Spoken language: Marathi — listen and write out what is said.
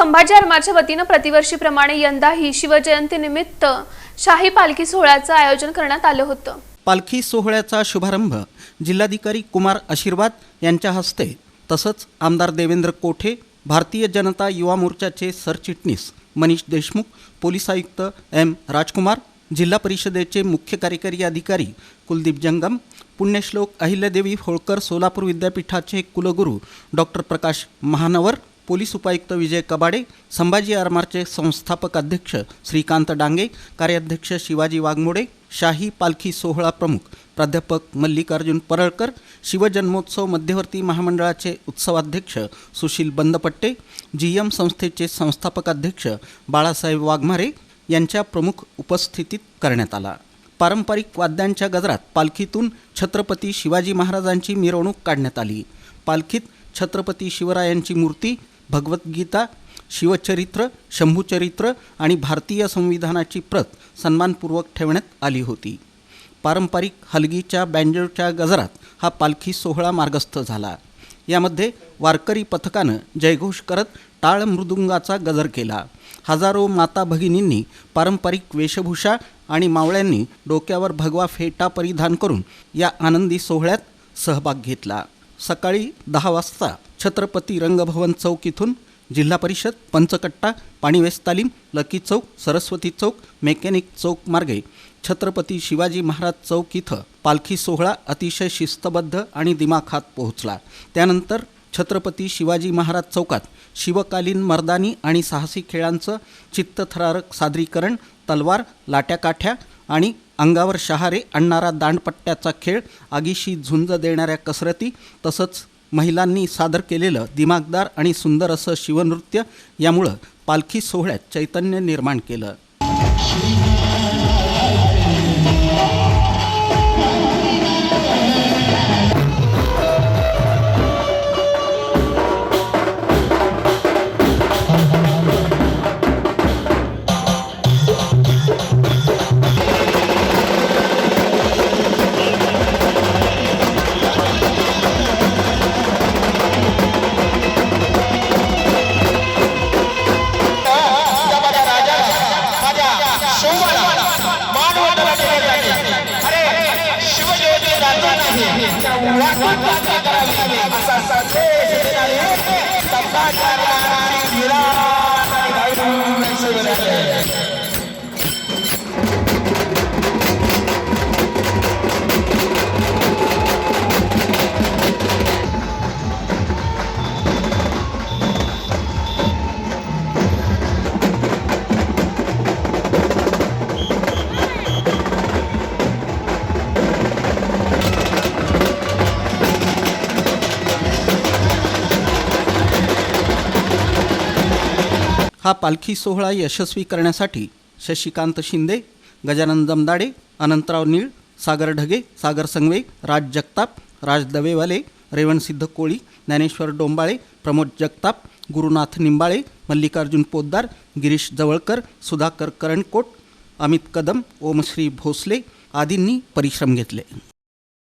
संभाजी आर्माच्या वतीनं प्रतिवर्षीप्रमाणे यंदाही शिवजयंतीनिमित्त शाही पालखी सोहळ्याचं आयोजन करण्यात आलं होतं. पालखी सोहळ्याचा शुभारंभ जिल्हाधिकारी कुमार आशीर्वाद यांच्या हस्ते तसंच आमदार देवेंद्र कोठे भारतीय जनता युवा मोर्चाचे सरचिटणीस मनीष देशमुख पोलीस आयुक्त एम राजकुमार जिल्हा परिषदेचे मुख्य कार्यकारी अधिकारी कुलदीप जंगम पुण्यश्लोक अहिल्यादेवी होळकर सोलापूर विद्यापीठाचे कुलगुरू डॉक्टर प्रकाश महानवर पोलीस उपायुक्त विजय कबाडे संभाजी आरमारचे संस्थापक अध्यक्ष श्रीकांत डांगे कार्याध्यक्ष शिवाजी वाघमोडे शाही पालखी सोहळा प्रमुख प्राध्यापक मल्लिकार्जुन परळकर शिवजन्मोत्सव मध्यवर्ती महामंडळाचे उत्सवाध्यक्ष सुशील बंदपट्टे जी एम संस्थेचे संस्थापक अध्यक्ष बाळासाहेब वाघमारे यांच्या प्रमुख उपस्थितीत करण्यात आला. पारंपरिक वाद्यांच्या गजरात पालखीतून छत्रपती शिवाजी महाराजांची मिरवणूक काढण्यात आली. पालखीत छत्रपती शिवरायांची मूर्ती भगवद्गीता शिवचरित्र शंभूचरित्र आणि भारतीय संविधानाची प्रत सन्मानपूर्वक ठेवण्यात आली होती. पारंपरिक हलगीच्या बँजोच्या गजरात हा पालखी सोहळा मार्गस्थ झाला. यामध्ये वारकरी पथकानं जयघोष करत टाळ मृदुंगाचा गजर केला. हजारो माता भगिनींनी पारंपरिक वेशभूषा आणि मावळ्यांनी डोक्यावर भगवा फेटा परिधान करून या आनंदी सोहळ्यात सहभाग घेतला. सकाळी दहा वाजता छत्रपती रंगभवन चौक इथून जिल्हा परिषद पंचकट्टा पाणीवेस तालीम लकी चौक सरस्वती चौक मेकॅनिक चौक मार्गे छत्रपती शिवाजी महाराज चौक इथं पालखी सोहळा अतिशय शिस्तबद्ध आणि दिमाखात पोहोचला. त्यानंतर छत्रपती शिवाजी महाराज चौकात शिवकालीन मर्दानी आणि साहसी खेळांचं चित्तथरारक सादरीकरण तलवार लाट्याकाठ्या आणि अंगावर शहारे आणणारा दांडपट्ट्याचा खेळ आगीशी झुंज देणाऱ्या कसरती तसंच महिलांनी सादर केलेलं दिमागदार आणि सुंदर असं शिवनृत्य यामुळं पालखी सोहळ्यात चैतन्य निर्माण केलं. Zapata, हा पालखी सोहळा यशस्वी करण्यासाठी शशिकांत शिंदे गजानन जमदाडे अनंतराव नीळ सागर ढगे सागर संगवे राज जगताप राज दवेवाले रेवणसिद्ध कोळी ज्ञानेश्वर डोंबाळे प्रमोद जगताप गुरुनाथ निंबाळे मल्लिकार्जुन पोद्दार गिरीश जवळकर सुधाकर करणकोट अमित कदम ओमश्री भोसले आदींनी परिश्रम घेतले.